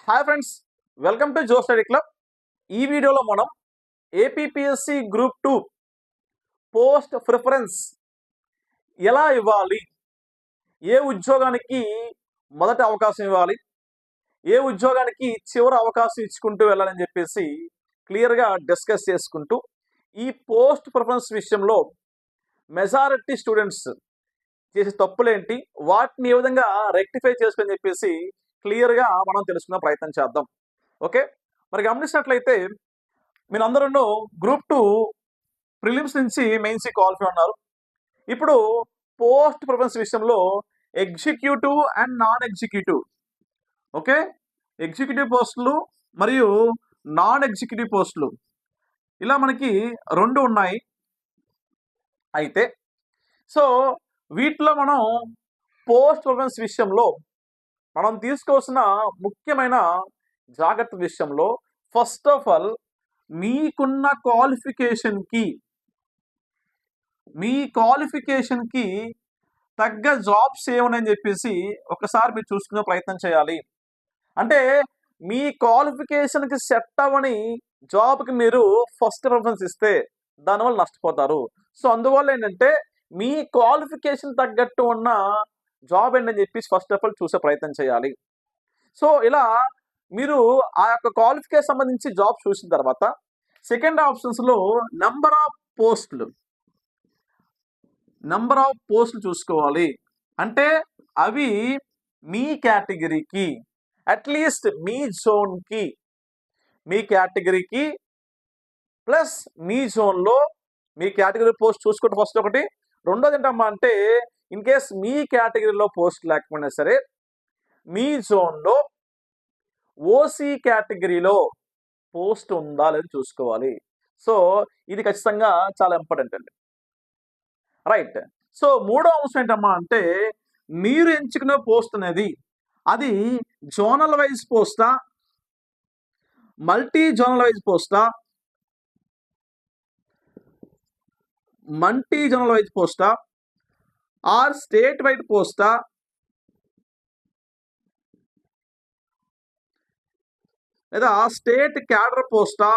Hi friends welcome to Jo study club ఈ వీడియోలో మనం APPSC group two post preference ఎలా ఇవ్వాలి? ఏ ఉద్యోగానికి మొదటి అవకాశం ఇవ్వాలి? ఏ ఉద్యోగానికి చివరి అవకాశం ఇచ్చుకుంటూ వెళ్ళాలని చెప్పేసి క్లియర్గా డిస్కస్ చేసుకుంటూ ఈ పోస్ట్ ప్రిఫరెన్స్ విషయంలో మెజారిటీ స్టూడెంట్స్ చేసే తప్పులేంటి? వాటిని ఏ విధంగా రెక్టిఫై చేసుకుని చెప్పేసి క్లియర్గా మనం తెలుసుకునే ప్రయత్నం చేద్దాం. ఓకే? మరి గమనించినట్లయితే మీరు అందరూ గ్రూప్ టూ ప్రిలిమ్స్ నుంచి మెయిన్సీ క్వాలిఫై ఉన్నారు. ఇప్పుడు పోస్ట్ ప్రిఫరెన్స్ విషయంలో executive and non executive okay? Executive పోస్టులు మరియు నాన్ ఎగ్జిక్యూటివ్ పోస్టులు. ఇలా మనకి రెండు ఉన్నాయి. అయితే సో వీటిలో మనం పోస్ట్ ప్రిఫరెన్స్ విషయంలో మనం తీసుకోవాల్సిన ముఖ్యమైన జాగ్రత్త విషయంలో ఫస్ట్ ఆఫ్ ఆల్ మీకున్న క్వాలిఫికేషన్కి మీ క్వాలిఫికేషన్కి తగ్గ జాబ్స్ ఏమని చెప్పేసి ఒకసారి మీరు చూసుకునే ప్రయత్నం చేయాలి. అంటే మీ క్వాలిఫికేషన్కి సెట్ అవ్వని జాబ్కి మీరు ఫస్ట్ ప్రిఫరెన్స్ ఇస్తే దానివల్ల నష్టపోతారు. సో అందువల్ల ఏంటంటే మీ క్వాలిఫికేషన్ తగ్గట్టు ఉన్న జాబ్ ఏంటని చెప్పేసి ఫస్ట్ ఆఫ్ ఆల్ చూసే ప్రయత్నం చేయాలి. సో ఇలా మీరు ఆ యొక్క క్వాలిఫికేషన్ సంబంధించి జాబ్ చూసిన తర్వాత సెకండ్ ఆప్షన్స్లో నంబర్ ఆఫ్ పోస్టులు నంబర్ ఆఫ్ పోస్టులు చూసుకోవాలి. అంటే అవి మీ కేటగిరీకి అట్లీస్ట్ మీ జోన్కి మీ కేటగిరీకి ప్లస్ మీ జోన్లో మీ కేటగిరీ పోస్ట్ చూసుకుంటే ఫస్ట్ ఒకటి. రెండోది ఏంటమ్మా అంటే ఇన్ కేస్ మీ కేటగిరీలో పోస్ట్ లేకపోయినా సరే మీ జోన్లో ఓసీ కేటగిరీలో పోస్ట్ ఉందా లేదో చూసుకోవాలి. సో ఇది ఖచ్చితంగా చాలా ఇంపార్టెంట్ అండి. రైట్ సో మూడో అంశం ఏంటమ్మా అంటే మీరు ఎంచుకునే పోస్ట్ అనేది అది జోనల్ వైజ్ పోస్టా మల్టీ జోనల్ వైజ్ పోస్టా మల్టీ జోనల్ వైజ్ పోస్టా ఆర్ స్టేట్ వైడ్ పోస్టా? లేదా స్టేట్ క్యాడర్ పోస్టా?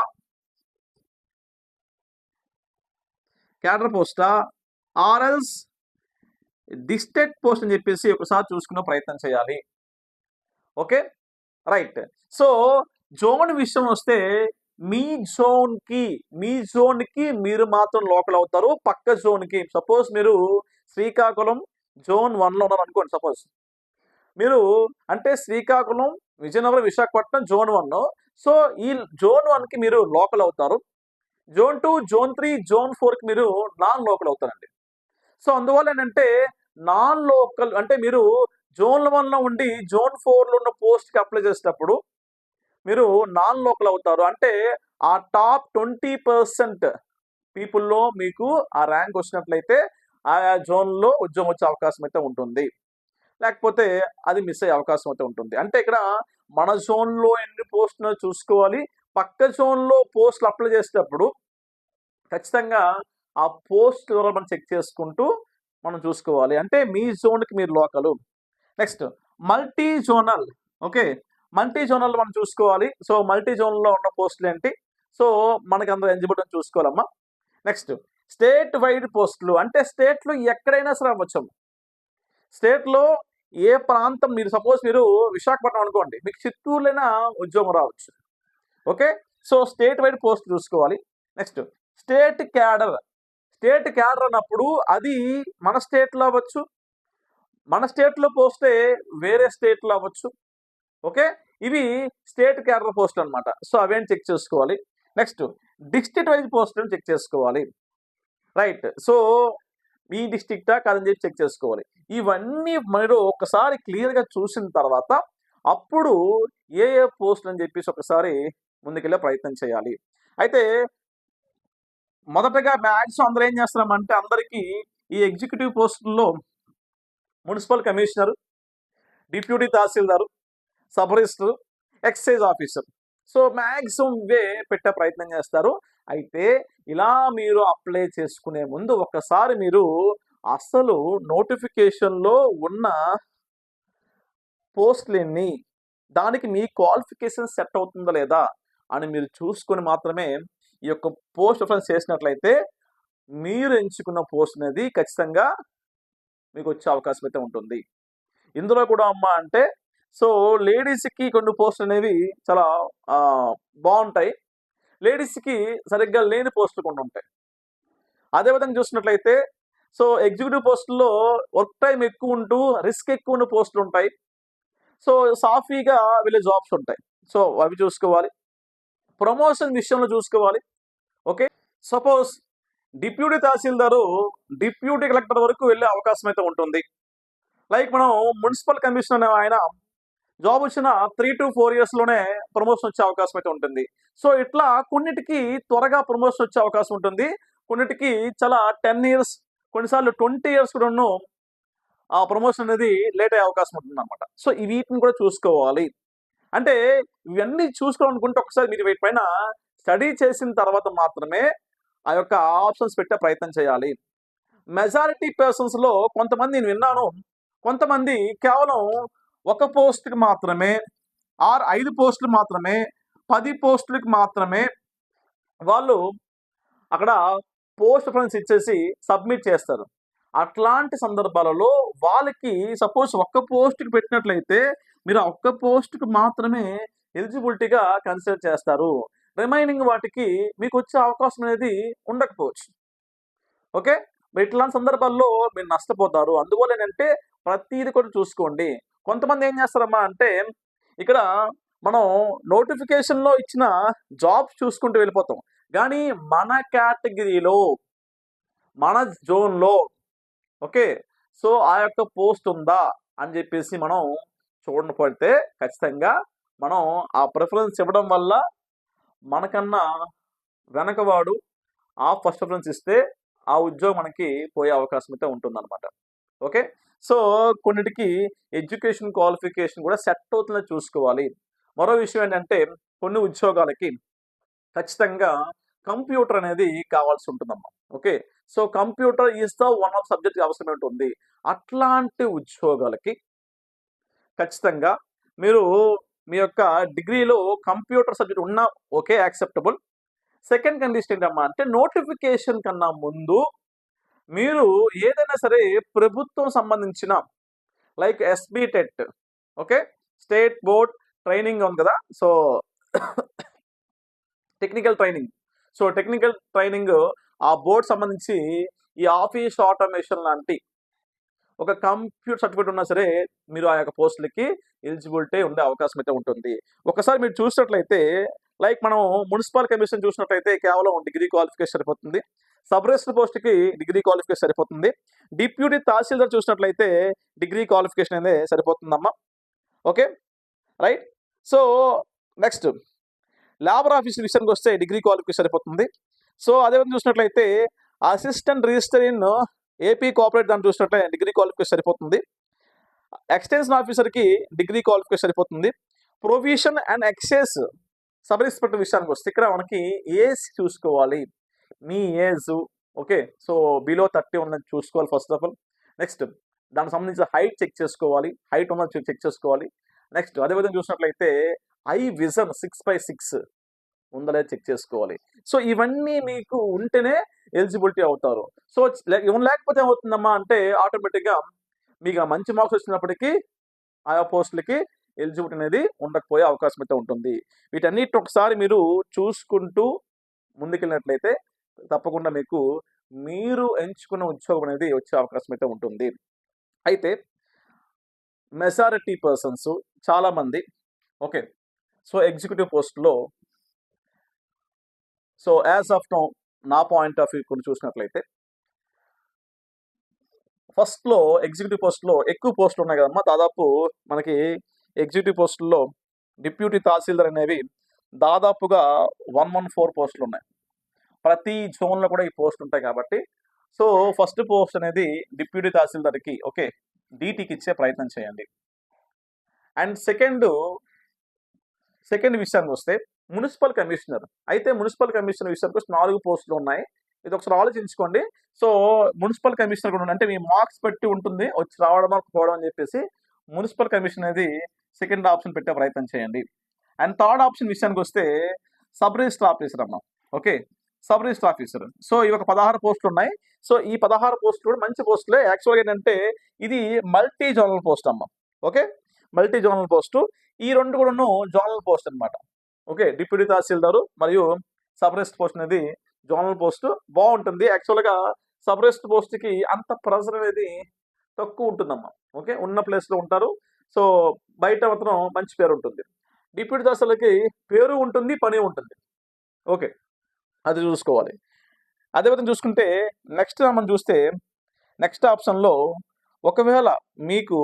క్యాడర్ పోస్టా? ఆర్ఎల్స్ డిస్ట్రిక్ట్ పోస్ట్ అని చెప్పేసి ఒకసారి చూసుకునే ప్రయత్నం చేయాలి. ఓకే? రైట్. సో జోన్ విషయం వస్తే మీ జోన్కి మీ జోన్కి మీరు మాత్రం లోకల్ అవుతారు పక్క జోన్కి. సపోజ్ మీరు శ్రీకాకుళం జోన్ వన్లో ఉన్నారు అనుకోండి సపోజ్. మీరు అంటే Srikakulam Vizianagaram Visakhapatnam zone one so ఈ జోన్ వన్కి మీరు లోకల్ అవుతారు. Zone two zone three zone ఫోర్కి మీరు నాన్ లోకల్ అవుతారండి. సో అందువల్ల ఏంటంటే నాన్ లోకల్ అంటే మీరు జోన్ వన్లో ఉండి జోన్ ఫోర్లో ఉన్న పోస్ట్కి అప్లై చేసేటప్పుడు మీరు నాన్ లోకల్ అవుతారు. అంటే ఆ టాప్ ట్వంటీ పర్సెంట్ పీపుల్లో మీకు ఆ ర్యాంక్ వచ్చినట్లయితే ఆ జోన్లో ఉద్యోగం వచ్చే అవకాశం అయితే ఉంటుంది. లేకపోతే అది మిస్ అయ్యే అవకాశం అయితే ఉంటుంది. అంటే ఇక్కడ మన జోన్లో ఎన్ని పోస్టులు చూసుకోవాలి. పక్క జోన్లో పోస్టులు అప్లై చేసేటప్పుడు ఖచ్చితంగా ఆ పోస్ట్ వివరాలు మనం చెక్ చేసుకుంటూ మనం చూసుకోవాలి. అంటే మీ జోన్కి మీరు local. Next multi zonal okay. Multi zonal మనం చూసుకోవాలి. సో మల్టీ జోన్లో ఉన్న పోస్టులు ఏంటి? సో మనకి అందరూ ఎలిజిబిలిటీ చూసుకోవాలమ్మా. నెక్స్ట్ స్టేట్ వైడ్ పోస్టులు అంటే స్టేట్లో ఎక్కడైనా సరే అవ్వచ్చు. స్టేట్లో ఏ ప్రాంతం మీరు సపోజ్ మీరు విశాఖపట్నం అనుకోండి మీకు చిత్తూరులైనా ఉద్యోగం రావచ్చు. Okay? So state wide post చూసుకోవాలి. Next state cadre. State cadre అన్నప్పుడు అది మన స్టేట్లో అవ్వచ్చు. మన స్టేట్లో పోస్తే వేరే స్టేట్లో అవ్వచ్చు. ఓకే? ఇవి స్టేట్ క్యాడర్ పోస్టులు అనమాట సో అవేంటి చెక్ చేసుకోవాలి? నెక్స్ట్ డిస్ట్రిక్ట్ వైజ్ పోస్టులను చెక్ చేసుకోవాలి. రైట్. సో మీ డిస్ట్రిక్టా కాదని చెప్పి చెక్ చేసుకోవాలి. ఇవన్నీ మీరు ఒకసారి క్లియర్గా చూసిన తర్వాత అప్పుడు ఏ ఏ పోస్టులు అని చెప్పేసి ఒకసారి ముందుకెళ్ళే ప్రయత్నం చేయాలి. అయితే మొదటగా మ్యాక్సిమం అందరూ ఏం చేస్తున్నామంటే అందరికీ ఈ ఎగ్జిక్యూటివ్ పోస్టుల్లో municipal commissioner deputy tahsildar sub register excise officer. So maximum ఇవే పెట్టే ప్రయత్నం చేస్తారు. అయితే ఇలా మీరు అప్లై చేసుకునే ముందు ఒకసారి మీరు అసలు నోటిఫికేషన్లో ఉన్న పోస్ట్లన్నీ దానికి మీ క్వాలిఫికేషన్ సెట్ అవుతుందా లేదా అని మీరు చూసుకొని మాత్రమే ఈ యొక్క పోస్ట్ రిఫరెన్స్ చేసినట్లయితే మీరు ఎంచుకున్న పోస్ట్ అనేది ఖచ్చితంగా మీకు వచ్చే అవకాశం అయితే ఉంటుంది. ఇందులో కూడా అమ్మ అంటే సో లేడీస్కి కొన్ని పోస్ట్ అనేవి చాలా బాగుంటాయి. లేడీస్కి సరిగ్గా లేని పోస్టులు కొన్ని ఉంటాయి. అదేవిధంగా చూసినట్లయితే సో ఎగ్జిక్యూటివ్ పోస్టుల్లో వర్క్ టైం ఎక్కువ ఉంటూ రిస్క్ ఎక్కువ ఉన్న పోస్టులు ఉంటాయి. సో సాఫీగా వెళ్ళే జాబ్స్ ఉంటాయి. సో అవి చూసుకోవాలి. ప్రమోషన్ విషయంలో చూసుకోవాలి. Okay? Suppose deputy tahsildar deputy collector వరకు వెళ్ళే అవకాశం అయితే ఉంటుంది. లైక్ మనం మున్సిపల్ కమిషనర్ ఆయన జాబ్ వచ్చిన త్రీ టు ఫోర్ ఇయర్స్లోనే ప్రమోషన్ వచ్చే అవకాశం అయితే ఉంటుంది. సో ఇట్లా కొన్నిటికి త్వరగా ప్రమోషన్ వచ్చే అవకాశం ఉంటుంది. కొన్నిటికి చాలా టెన్ ఇయర్స్ కొన్నిసార్లు ట్వంటీ ఇయర్స్ కూడా ఆ ప్రమోషన్ అనేది లేట్ అయ్యే అవకాశం ఉంటుంది అనమాట సో ఈ వీటిని కూడా చూసుకోవాలి. అంటే ఇవన్నీ చూసుకోవాలనుకుంటే ఒకసారి మీరు వీటి పైన స్టడీ చేసిన తర్వాత మాత్రమే ఆ యొక్క ఆప్షన్స్ పెట్టే ప్రయత్నం చేయాలి. మెజారిటీ పర్సన్స్లో కొంతమంది నేను విన్నాను. కొంతమంది కేవలం ఒక పోస్ట్కి మాత్రమే ఆర్ ఐదు పోస్టులు మాత్రమే పది పోస్టులకి మాత్రమే వాళ్ళు అక్కడ పోస్ట్ ఫ్రెండ్స్ ఇచ్చేసి సబ్మిట్ చేస్తారు. అట్లాంటి సందర్భాలలో వాళ్ళకి సపోజ్ ఒక్క పోస్ట్కి పెట్టినట్లయితే మీరు ఒక్క పోస్ట్కి మాత్రమే ఎలిజిబిలిటీగా కన్సిడర్ చేస్తారు. రిమైనింగ్ వాటికి మీకు వచ్చే అవకాశం అనేది ఉండకపోవచ్చు. ఓకే? ఇట్లాంటి సందర్భాల్లో మీరు నష్టపోతారు. అందువల్ల ఏంటంటే ప్రతీది కూడా చూసుకోండి. కొంతమంది ఏం చేస్తారమ్మా అంటే ఇక్కడ మనం నోటిఫికేషన్లో ఇచ్చిన జాబ్స్ చూసుకుంటూ వెళ్ళిపోతాం. కానీ మన కేటగిరీలో మన జోన్లో ఓకే సో ఆ యొక్క పోస్ట్ ఉందా అని చెప్పేసి మనం చూడకపోతే ఖచ్చితంగా మనం ఆ ప్రిఫరెన్స్ ఇవ్వడం వల్ల మనకన్నా వెనకవాడు ఆ ఫస్ట్ ప్రిఫరెన్స్ ఇస్తే ఆ ఉద్యోగం మనకి పోయే అవకాశం అయితే ఉంటుందన్నమాట. ఓకే? సో కొన్నిటికి ఎడ్యుకేషన్ క్వాలిఫికేషన్ కూడా సెట్ అవుతుందని చూసుకోవాలి. మరో విషయం ఏంటంటే కొన్ని ఉద్యోగాలకి ఖచ్చితంగా కంప్యూటర్ అనేది కావాల్సి ఉంటుందమ్మా. Okay? So computer is the one of subject అవసరం ఉంటుంది అట్లాంటి ఉద్యోగాలకి ఖచ్చితంగా మీరు మీ యొక్క డిగ్రీలో కంప్యూటర్ సబ్జెక్ట్ ఉన్న ఓకే యాక్సెప్టబుల్. సెకండ్ కండిషన్ ఏంటమ్మా అంటే నోటిఫికేషన్ కన్నా ముందు మీరు ఏదైనా సరే ప్రభుత్వం సంబంధించిన like SBTET okay? State board training ఉంది కదా? So technical training. So technical training ఆ బోర్డ్ సంబంధించి ఈ ఆఫీస్ ఆటోమేషన్ లాంటి ఒక కంప్యూటర్ సర్టిఫికేట్ ఉన్నా సరే మీరు ఆ యొక్క పోస్టులకి ఎలిజిబిలిటీ ఉండే అవకాశం అయితే ఉంటుంది. ఒకసారి మీరు చూసినట్లయితే లైక్ మనం మున్సిపల్ కమిషన్ చూసినట్లయితే కేవలం డిగ్రీ క్వాలిఫికేషన్ సరిపోతుంది. సబ్ రిజిస్టర్ పోస్ట్కి డిగ్రీ క్వాలిఫికేషన్ సరిపోతుంది. డిప్యూటీ తహసీల్దార్ చూసినట్లయితే డిగ్రీ క్వాలిఫికేషన్ అనేది సరిపోతుందమ్మా. Okay? Right? So next. Labour office విషయానికి వస్తే డిగ్రీ క్వాలిఫికేషన్ సరిపోతుంది. సో అదేవిధంగా చూసినట్లయితే assistant register in AP cooperate దాన్ని చూసినట్లయితే డిగ్రీ క్వాలిఫికేషన్ సరిపోతుంది. ఎక్స్టెన్షన్ ఆఫీసర్కి డిగ్రీ క్వాలిఫికేషన్ సరిపోతుంది. Provision and excise sub inspector విషయానికి వస్తే ఇక్కడ మనకి ఏజ్ చూసుకోవాలి. మీ age okay? So below thirty ఉన్నది చూసుకోవాలి ఫస్ట్ ఆఫ్ ఆల్ నెక్స్ట్ దానికి సంబంధించిన హైట్ చెక్ చేసుకోవాలి. హైట్ ఉన్నది చెక్ చేసుకోవాలి. నెక్స్ట్ అదేవిధంగా చూసినట్లయితే eye vision six by six ఉందలే check చేసుకోవాలి. సో ఇవన్నీ మీకు ఉంటేనే ఎలిజిబిలిటీ అవుతారు. సో ఇవన్నీ లేకపోతే ఏమవుతుందమ్మా అంటే ఆటోమేటిక్గా మీకు మంచి మార్క్స్ వచ్చినప్పటికీ ఆయా పోస్టులకి ఎలిజిబిలిటీ అనేది ఉండకపోయే అవకాశం అయితే ఉంటుంది. వీటన్నిటి ఒకసారి మీరు చూసుకుంటూ ముందుకెళ్ళినట్లయితే తప్పకుండా మీకు మీరు ఎంచుకున్న ఉద్యోగం అనేది వచ్చే అవకాశం అయితే ఉంటుంది. అయితే మెజారిటీ పర్సన్స్ చాలామంది ఓకే సో ఎగ్జిక్యూటివ్ పోస్ట్లో సో యాజ్ ఆఫ్ నో నా పాయింట్ ఆఫ్ వ్యూ కొన్ని చూసినట్లయితే ఫస్ట్లో ఎగ్జిక్యూటివ్ పోస్ట్లో ఎక్కువ పోస్టులు ఉన్నాయి కదమ్మా. దాదాపు మనకి ఎగ్జిక్యూటివ్ పోస్టుల్లో డిప్యూటీ తహసీల్దార్ అనేవి దాదాపుగా వన్ వన్ ఫోర్ పోస్టులు ఉన్నాయి ప్రతి జోన్లో కూడా ఈ పోస్ట్ ఉంటాయి కాబట్టి. సో ఫస్ట్ పోస్ట్ అనేది డిప్యూటీ తహసీల్దార్కి ఓకే డీటీకి ఇచ్చే ప్రయత్నం చేయండి. అండ్ సెకండ్ సెకండ్ విషయానికి వస్తే మున్సిపల్ కమిషనర్. అయితే మున్సిపల్ కమిషనర్ విషయానికి వస్తే నాలుగు పోస్టులు ఉన్నాయి. ఇది ఒకసారి ఆలోచించుకోండి. సో మున్సిపల్ కమిషనర్ కూడా అంటే మీ మార్క్స్ బట్టి ఉంటుంది. వచ్చి రావడం పోవడం అని చెప్పేసి మున్సిపల్ కమిషన్ అనేది సెకండ్ ఆప్షన్ పెట్టే ప్రయత్నం చేయండి. అండ్ థర్డ్ ఆప్షన్ విషయానికి వస్తే సబ్ రిజిస్టర్ ఆఫీసర్ అమ్మ. Okay? Sub register officer. So ఇవి ఒక పదహారు పోస్టులు ఉన్నాయి. సో ఈ పదహారు పోస్టులు కూడా మంచి పోస్టులే. యాక్చువల్గా ఏంటంటే ఇది మల్టీ జోనల్ పోస్ట్ అమ్మ. ఓకే? Multi zonal post. ఈ రెండు కూడాను జోనల్ పోస్ట్ అనమాట ఓకే? డిప్యూటీ తహసీల్దారు మరియు సబ్ రిజిస్టర్ పోస్ట్ అనేది జోనల్ పోస్ట్. బాగుంటుంది. యాక్చువల్గా సబ్ రిజిస్టర్ పోస్ట్కి అంత ప్రెజర్ అనేది తక్కువ ఉంటుందమ్మా. ఓకే? ఉన్న ప్లేస్లో ఉంటారు. సో బయట మాత్రం మంచి పేరు ఉంటుంది. డిప్యూటీ దశలకి పేరు ఉంటుంది పని ఉంటుంది. ఓకే. అది చూసుకోవాలి. అదేవిధంగా చూసుకుంటే నెక్స్ట్ మనం చూస్తే నెక్స్ట్ ఆప్షన్లో ఒకవేళ మీకు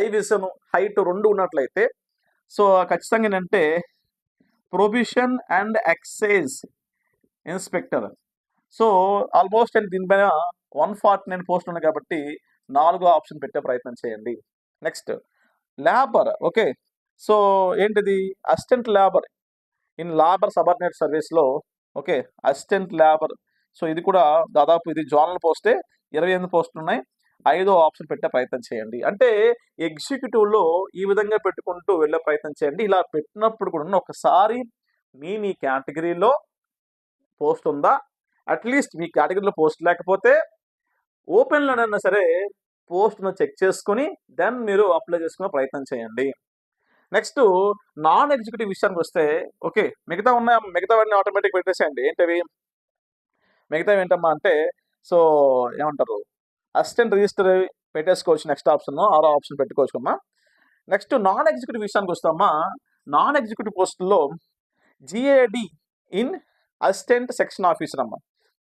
ఐ విజన్ హైట్ రెండు ఉన్నట్లయితే సో ఖచ్చితంగా ఏంటంటే probation and excise inspector. So almost and దీనిపైన వన్ ఫార్టీ నైన్ పోస్ట్ ఉన్నాయి కాబట్టి నాలుగో ఆప్షన్ పెట్టే ప్రయత్నం చేయండి. Next labour. ఓకే. సో ఏంటిది? Assistant labour. In labour subordinate సర్వీస్లో ఓకే అసిస్టెంట్ లేబర్. సో ఇది కూడా దాదాపు ఇది జోనల్ పోస్టే ఇరవై ఎనిమిది పోస్టులు ఉన్నాయి. ఐదో ఆప్షన్ పెట్టే ప్రయత్నం చేయండి. అంటే ఎగ్జిక్యూటివ్లో ఈ విధంగా పెట్టుకుంటూ వెళ్ళే ప్రయత్నం చేయండి. ఇలా పెట్టినప్పుడు కూడా ఒకసారి మీ మీ కేటగిరీలో పోస్ట్ ఉందా? అట్లీస్ట్ మీ కేటగిరీలో పోస్ట్ లేకపోతే ఓపెన్లోనైనా సరే పోస్ట్ను చెక్ చేసుకుని దెన్ మీరు అప్లై చేసుకునే ప్రయత్నం చేయండి. నెక్స్ట్ నాన్ ఎగ్జిక్యూటివ్ విషయానికి వస్తే ఓకే మిగతా ఉన్న మిగతావన్నీ ఆటోమేటిక్ పెట్టేసేయండి. ఏంటవి? మిగతావి ఏంటమ్మా అంటే సో ఏమంటారు? అసిస్టెంట్ రిజిస్టర్ పెట్టేసుకోవచ్చు నెక్స్ట్ ఆప్షన్ ఆరో ఆప్షన్ పెట్టుకోవచ్చు అమ్మా నెక్స్ట్ నాన్ ఎగ్జిక్యూటివ్ విషయానికి వస్తామా నాన్ ఎగ్జిక్యూటివ్ పోస్టుల్లో GAD in assistant section officer అమ్మ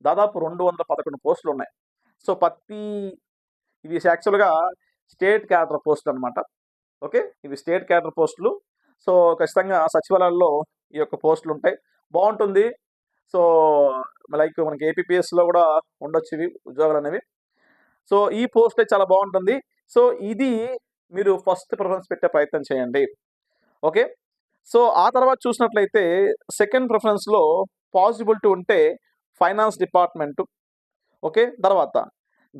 దాదాపు రెండు వందల పదకొండు పోస్టులు ఉన్నాయి సో ప్రతి ఇవి యాక్చువల్గా స్టేట్ క్యాడర్ పోస్ట్ అనమాట ఓకే? ఇవి స్టేట్ క్యాడర్ పోస్టులు. సో ఖచ్చితంగా సచివాలయాల్లో ఈ యొక్క పోస్టులు ఉంటాయి బాగుంటుంది సో లైక్ మనకి ఏపీపీఎస్లో కూడా ఉండొచ్చు ఇవి ఉద్యోగాలు అనేవి. సో ఈ పోస్ట్ చాలా బాగుంటుంది సో ఇది మీరు ఫస్ట్ ప్రిఫరెన్స్ పెట్టే ప్రయత్నం చేయండి. ఓకే? సో ఆ తర్వాత చూసినట్లయితే సెకండ్ ప్రిఫరెన్స్లో పాసిబిలిటీ ఉంటే ఫైనాన్స్ డిపార్ట్మెంట్. ఓకే? తర్వాత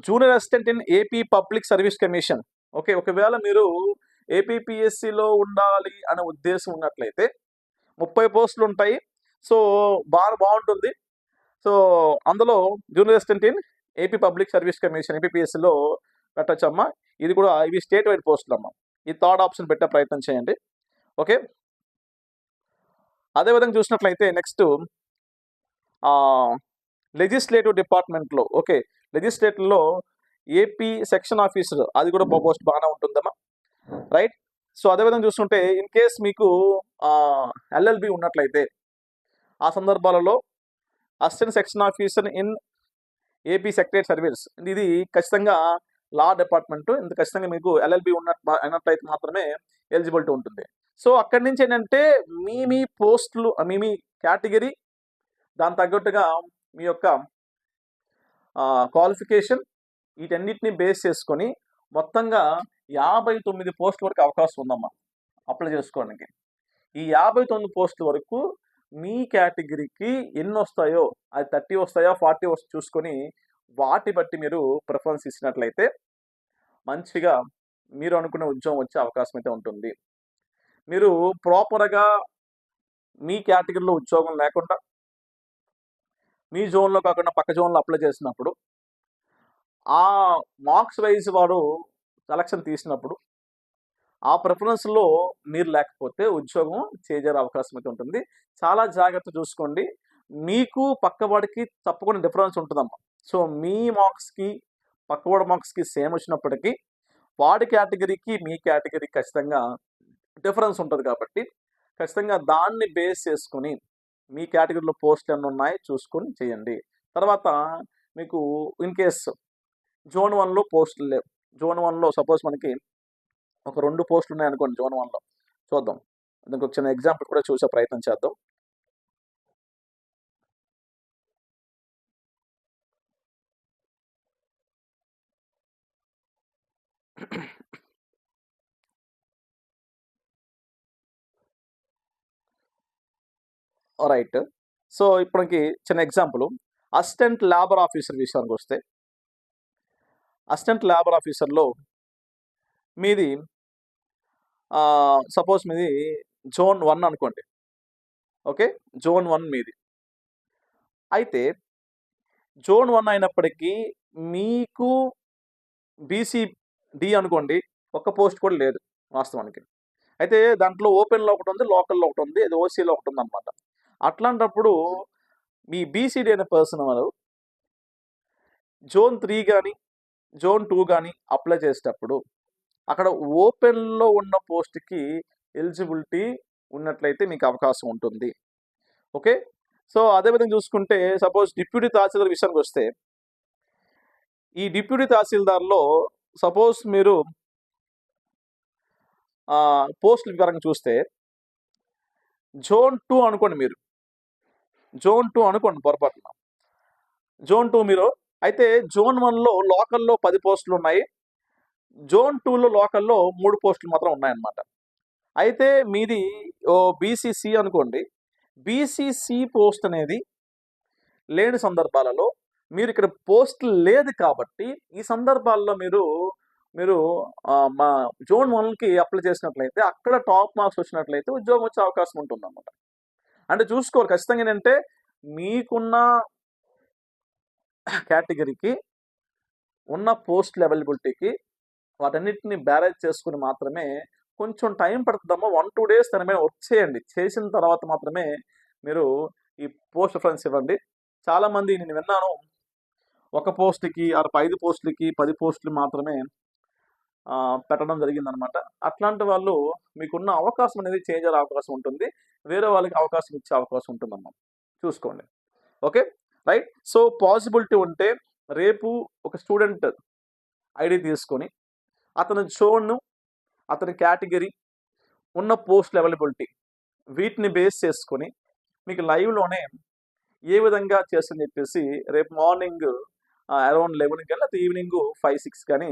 junior assistant in AP public service commission. Okay ఒకవేళ మీరు ఏపీపీఎస్సిలో ఉండాలి అనే ఉద్దేశం ఉన్నట్లయితే ముప్పై పోస్టులు ఉంటాయి. సో బాగా బాగుంటుంది. సో అందులో junior assistant in AP public service commission ఏపీపీఎస్సిలో పెట్టచ్చమ్మా. ఇది కూడా ఇవి స్టేట్ వైడ్ పోస్టులు అమ్మా ఈ థర్డ్ ఆప్షన్ పెట్టే ప్రయత్నం చేయండి. ఓకే? అదేవిధంగా చూసినట్లయితే నెక్స్ట్ లెజిస్లేటివ్ డిపార్ట్మెంట్లో ఓకే. లెజిస్లేటివ్లో ఏపీ సెక్షన్ ఆఫీసర్ అది కూడా పోస్ట్ బాగానే ఉంటుందమ్మా. రైట్? సో అదేవిధంగా చూస్తుంటే ఇన్ కేస్ మీకు ఎల్ఎల్బి ఉన్నట్లయితే ఆ సందర్భాలలో assistant section officer in AP secretary service. ఇది ఖచ్చితంగా లా డిపార్ట్మెంట్. ఇంత ఖచ్చితంగా మీకు ఎల్ఎల్బి ఉన్నట్టు అయినట్లయితే మాత్రమే ఎలిజిబిలిటీ ఉంటుంది. సో అక్కడి నుంచి ఏంటంటే మీ మీ పోస్టులు మీ మీ కేటగిరీ దాని తగ్గట్టుగా మీ యొక్క క్వాలిఫికేషన్ వీటన్నిటిని బేస్ చేసుకొని మొత్తంగా యాభై తొమ్మిది పోస్టుల వరకు అవకాశం ఉందమ్మా అప్లై చేసుకోవడానికి. ఈ యాభై తొమ్మిది పోస్టుల వరకు మీ కేటగిరీకి ఎన్ని వస్తాయో అది థర్టీ వస్తాయో ఫార్టీ వస్తా చూసుకొని వాటి బట్టి మీరు ప్రిఫరెన్స్ ఇచ్చినట్లయితే మంచిగా మీరు అనుకునే ఉద్యోగం వచ్చే అవకాశం అయితే ఉంటుంది. మీరు ప్రాపర్గా మీ కేటగిరీలో ఉద్యోగం లేకుండా మీ జోన్లో కాకుండా పక్క జోన్లో అప్లై చేసినప్పుడు ఆ మార్క్స్ వైజ్ వాడు సెలక్షన్ తీసినప్పుడు ఆ ప్రిఫరెన్స్లో మీరు లేకపోతే ఉద్యోగం చేజారే అవకాశం అయితే ఉంటుంది చాలా జాగ్రత్త చూసుకోండి. మీకు పక్కవాడికి తప్పకుండా డిఫరెన్స్ ఉంటుందమ్మా. సో మీ మార్క్స్కి పక్కవాడి మార్క్స్కి సేమ్ వచ్చినప్పటికీ వాడి కేటగిరీకి మీ కేటగిరీకి ఖచ్చితంగా డిఫరెన్స్ ఉంటుంది కాబట్టి ఖచ్చితంగా దాన్ని బేస్ చేసుకొని మీ కేటగిరీలో పోస్టులు ఎన్ని ఉన్నాయి? చూసుకొని చేయండి. తర్వాత మీకు ఇన్ కేస్ జోన్ వన్లో పోస్టులు లేవు. జోన్ వన్లో సపోజ్ మనకి ఒక రెండు పోస్టులు ఉన్నాయనుకోండి జోన్ వన్లో. చూద్దాం. దీనికి ఒక చిన్న ఎగ్జాంపుల్ కూడా చూసే ప్రయత్నం చేద్దాం. రైట్. సో ఇప్పటికి చిన్న ఎగ్జాంపుల్. అసిస్టెంట్ లేబర్ ఆఫీసర్ విషయానికి వస్తే అసిస్టెంట్ లేబర్ ఆఫీసర్లో మీది సపోజ్ మీది జోన్ వన్ అనుకోండి. ఓకే? జోన్ వన్ మీది. అయితే జోన్ వన్ అయినప్పటికీ మీకు బీసీ డి అనుకోండి ఒక్క పోస్ట్ కూడా లేదు వాస్తవానికి. అయితే దాంట్లో ఓపెన్లో ఒకటి ఉంది లోకల్లో ఒకటి ఉంది అది ఓసీలో ఒకటి ఉంది అనమాట అట్లాంటప్పుడు మీ బీసీడీ అనే పర్సన్ వాళ్ళు జోన్ త్రీ కానీ జోన్ టూ కానీ అప్లై చేసేటప్పుడు అక్కడ ఓపెన్లో ఉన్న పోస్ట్కి ఎలిజిబిలిటీ ఉన్నట్లయితే మీకు అవకాశం ఉంటుంది. ఓకే సో అదేవిధంగా చూసుకుంటే సపోజ్ డిప్యూటీ తహసీల్దార్ విషయానికి వస్తే ఈ డిప్యూటీ తహసీల్దార్లో సపోజ్ మీరు పోస్టుల పరంగా చూస్తే జోన్ టూ అనుకోండి మీరు. జోన్ టూ అనుకోండి పొరపాటున. జోన్ టూ మీరు అయితే జోన్ వన్లో లోకల్లో పది పోస్టులు ఉన్నాయి. జోన్ టూలో లోకల్లో మూడు పోస్టులు మాత్రం ఉన్నాయన్నమాట. అయితే మీది ఓ బీసీసీ అనుకోండి. బీసీసీ పోస్ట్ అనేది లేని సందర్భాలలో మీరు ఇక్కడ పోస్ట్ లేదు కాబట్టి ఈ సందర్భాల్లో మీరు మీరు మా జోన్ వన్కి అప్లై చేసినట్లయితే అక్కడ టాప్ మార్క్స్ వచ్చినట్లయితే ఉద్యోగం వచ్చే అవకాశం ఉంటుంది అనమాట అంటే చూసుకోవాలి. ఖచ్చితంగా ఏంటంటే మీకున్న కేటగిరీకి ఉన్న పోస్ట్ అవైలబిలిటీకి వాటన్నిటిని బ్యారేజ్ చేసుకుని మాత్రమే కొంచెం టైం పడుతుందమ్మా. వన్ టూ డేస్ దాని మీద వచ్చేయండి. చేసిన తర్వాత మాత్రమే మీరు ఈ పోస్ట్ రిఫరెన్స్ ఇవ్వండి. చాలామంది నేను విన్నాను. ఒక పోస్ట్కి ఆరు ఐదు పోస్టులకి పది పోస్టులు మాత్రమే పెట్టడం జరిగిందనమాట అట్లాంటి వాళ్ళు మీకున్న అవకాశం అనేది చేంజ్ అయ్యే అవకాశం ఉంటుంది. వేరే వాళ్ళకి అవకాశం ఇచ్చే అవకాశం ఉంటుందమ్మా చూసుకోండి. ఓకే? రైట్? సో పాసిబిలిటీ ఉంటే రేపు ఒక స్టూడెంట్ ఐడి తీసుకొని అతని జోన్ను అతని కేటగిరీ ఉన్న పోస్ట్ అవైలబిలిటీ వీటిని బేస్ చేసుకొని మీకు లైవ్లోనే ఏ విధంగా చేస్తుందని చెప్పేసి రేపు మార్నింగ్ అరౌండ్ లెవెన్కి వెళ్ళి లేకపోతే ఈవినింగ్ ఫైవ్ సిక్స్ కానీ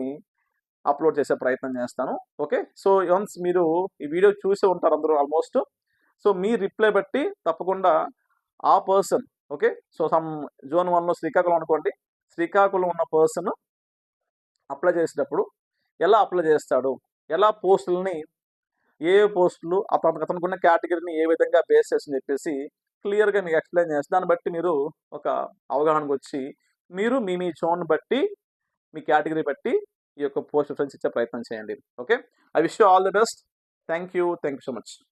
అప్లోడ్ చేసే ప్రయత్నం చేస్తాను. ఓకే? సో వన్స్ మీరు ఈ వీడియో చూసే ఉంటారు అందరూ ఆల్మోస్ట్. సో మీ రిప్లై బట్టి తప్పకుండా ఆ person okay? So some zone వన్లో శ్రీకాకుళం అనుకోండి. శ్రీకాకుళం ఉన్న పర్సన్ అప్లై చేసేటప్పుడు ఎలా అప్లై చేస్తాడు? ఎలా పోస్టులని ఏ పోస్టులు అతను అతనుకున్న కేటగిరీని ఏ విధంగా బేస్ చేసి చెప్పేసి క్లియర్గా మీకు ఎక్స్ప్లెయిన్ చేసి దాన్ని బట్టి మీరు ఒక అవగాహనకు వచ్చి మీరు మీ మీ జోన్ బట్టి మీ కేటగిరీ బట్టి ఈ యొక్క పోస్ట్ రిఫరెన్స్ ఇచ్చే ప్రయత్నం చేయండి. Okay? I wish you all the best. Thank you. Thank you so much.